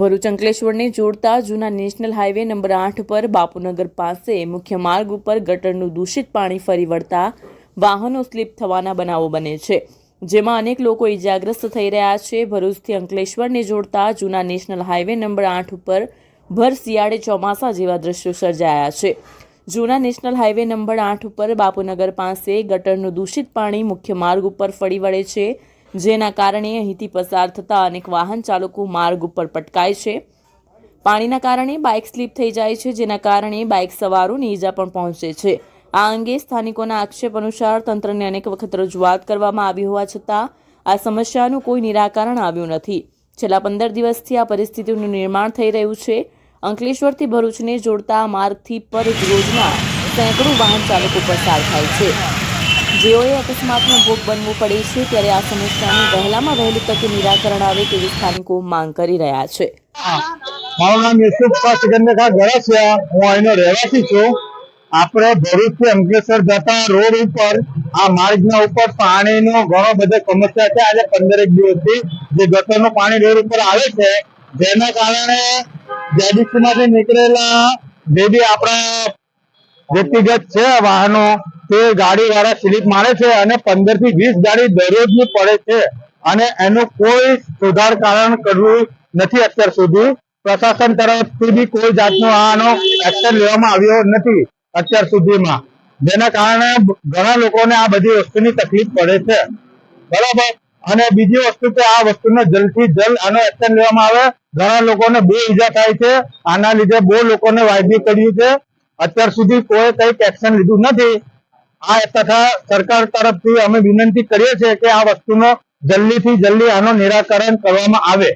ભરૂચ અંકલેશ્વરને જોડતા જૂના national highway number આઠ પર બાપુનગર પાસે મુખ્ય માર્ગ ઉપર ગટરનું દૂષિત પાણી ફરી વળતા વાહનો સ્લીપ થવાના બનાવો બને છે. જેમાં અનેક લોકો ઇજાગ્રસ્ત થઈ રહ્યા છે. ભરૂચથી અંકલેશ્વરને જોડતા જૂના નેશનલ હાઈવે નંબર આઠ ઉપર ભર શિયાળે ચોમાસા જેવા દ્રશ્યો સર્જાયા છે. જૂના નેશનલ હાઈવે નંબર આઠ ઉપર બાપુનગર પાસે ગટરનું દૂષિત પાણી મુખ્ય માર્ગ ઉપર ફરી વળે છે. જેના કારણે અહીંથી પસાર થતા અનેક વાહન ચાલકો માર્ગ ઉપર પટકાય છે. પાણીના કારણે બાઇક સ્લીપ થઈ જાય છે, જેના કારણે બાઇક સવારોને ઈજા પણ પહોંચે છે. આ અંગે સ્થાનિકોના આક્ષેપ અનુસાર તંત્રને અનેક વખત રજૂઆત કરવામાં આવી હોવા છતાં આ સમસ્યાનું કોઈ નિરાકરણ આવ્યું નથી. છેલ્લા પંદર દિવસથી આ પરિસ્થિતિનું નિર્માણ થઈ રહ્યું છે. અંકલેશ્વરથી ભરૂચને જોડતા માર્ગથી પર જ રોજના સેંકડો વાહન ચાલકો પસાર થાય છે. જેઓએ અકસ્માતનો ભોગ બનવું પડે છે, ત્યારે આ સમસ્યાનું વહેલામાં વહેલી તકે નિરાકરણ આવે તેવી સ્થાનિકો માંગ કરી રહ્યા છે. મારું નામ યુસુફ સિકંદર ગરસિયા હું અહીંનો રહેવાસી છું. આપણે ભરૂચથી અંકલેશ્વર જતા રોડ ઉપર, આ માર્ગના ઉપર પાણીનો ઘણો બધો સમસ્યા છે. આજે પંદરેક દિવસથી જે ગટરનું પાણી રોડ ઉપર આવે છે, જેના કારણે જેડીસી માંથી નીકળેલા જે બી આપણા વ્યક્તિગત છે, વાહનો, તે ગાડી વાળા સ્લીપ મારે છે અને પંદરથી વીસ ગાડી દરરોજની પડે છે. અને એનું કોઈ સુધાર કારણ કરવું નથી અત્યાર સુધી. પ્રશાસન તરફથી બી કોઈ જાતનો આનો એક્શન લેવામાં આવ્યો નથી અત્યાર સુધીમાં. જેના કારણે ઘણા લોકોને આ બધી વસ્તુની તકલીફ પડે છે. બરાબર? અને બીજી વસ્તુ કે આ વસ્તુનો જલ્દથી જલ્દ આનો એક્શન લેવામાં આવે. ઘણા લોકોને બહુ ઈજા થાય છે. આના લીધે બહુ લોકોને વાજબી કર્યું છે. અત્યાર સુધી કોઈ કઈ એક્શન લીધું નથી. આ તથા સરકાર તરફથી અમે વિનંતી કરીએ છીએ કે આ વસ્તુનો જલ્દીથી જલ્દી આનો નિરાકરણ કરવામાં આવે.